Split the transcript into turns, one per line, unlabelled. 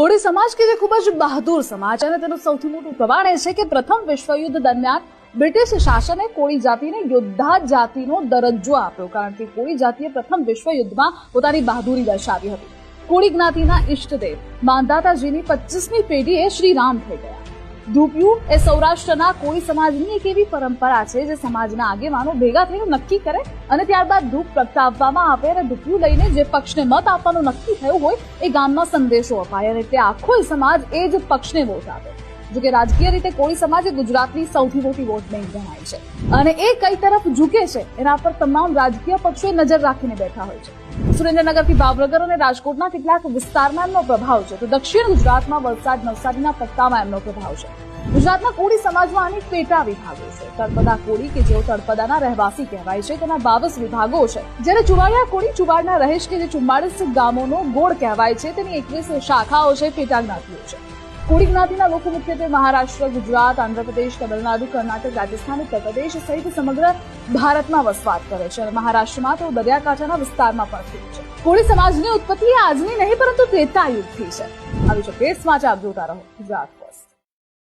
કોળી સમાજ કે જે ખૂબ જ બહાદુર સમાજ અને તેનું સૌથી મોટું પ્રમાણ એ છે કે પ્રથમ વિશ્વયુદ્ધ દરમિયાન બ્રિટિશ શાસને કોળી જાતિને યોદ્ધા જાતિનો દરજ્જો આપ્યો, કારણ કે કોળી જાતિએ પ્રથમ વિશ્વયુદ્ધમાં પોતાની બહાદુરી દર્શાવી હતી. કોળી જ્ઞાતિના ઈષ્ટદેવ માંધાતાજીની પચીસમી પેઢીએ શ્રી રામ થઈ ગયા. ધૂપિયું એ સૌરાષ્ટ્રના કોઈ સમાજની એક એવી પરંપરા છે જે સમાજના આગેવાનો ભેગા થઈને નક્કી કરે અને ત્યારબાદ ધૂપ પ્રગટાવવામાં આવે અને ધૂપિયું લઈને જે પક્ષને મત આપવાનું નક્કી થયું હોય એ ગામમાં સંદેશો અપાય અને તે આખો સમાજ એ જ પક્ષને વોટ આપે. જો કે રાજકીય રીતે કોળી સમાજ ગુજરાતની સૌથી મોટી વોટ બેંક ગણાય છે. અને એ કઈ તરફ ઝૂકે છે, એના પર તમામ રાજકીય પક્ષોએ નજર રાખીને બેઠા હોય છે. સુરેન્દ્રનગરથી ભાવનગર અને રાજકોટના કેટલાક વિસ્તારમાં એમનો પ્રભાવ છે, તો દક્ષિણ ગુજરાતમાં વલસાડ, નવસારીના પટ્ટામાં એમનો પ્રભાવ છે. ગુજરાતના કોળી સમાજમાં અનેક પેટા વિભાગો છે, તળપદા કોળી કે જેઓ તળપદાના રહેવાસી કહેવાય છે, તેના બાવીસ વિભાગો છે. જ્યારે ચુવાડિયા કોળી ચુવાડના રહેશ કે જે ચુમ્માળીસ ગામોનો ગોળ કહેવાય છે, તેની એકવીસ શાખાઓ છે, પેટા જ્ઞાતિઓ છે. કોળી જ્ઞાતિના લોકો મુખ્યત્વે મહારાષ્ટ્ર, ગુજરાત, આંધ્રપ્રદેશ, તમિલનાડુ, કર્ણાટક, રાજસ્થાન ઉત્તર પ્રદેશ સહિત સમગ્ર ભારતમાં વસવાટ કરે છે અને મહારાષ્ટ્રમાં તો દરિયાકાંઠાના વિસ્તારમાં પણ સ્થિત છે. કોળી સમાજની ઉત્પત્તિ આજની નહીં, પરંતુ ત્રેતા યુગથી છે. આવી છે પેટ્સમાં આપ જોતા રહો. ગુજરાત ફર્સ્ટ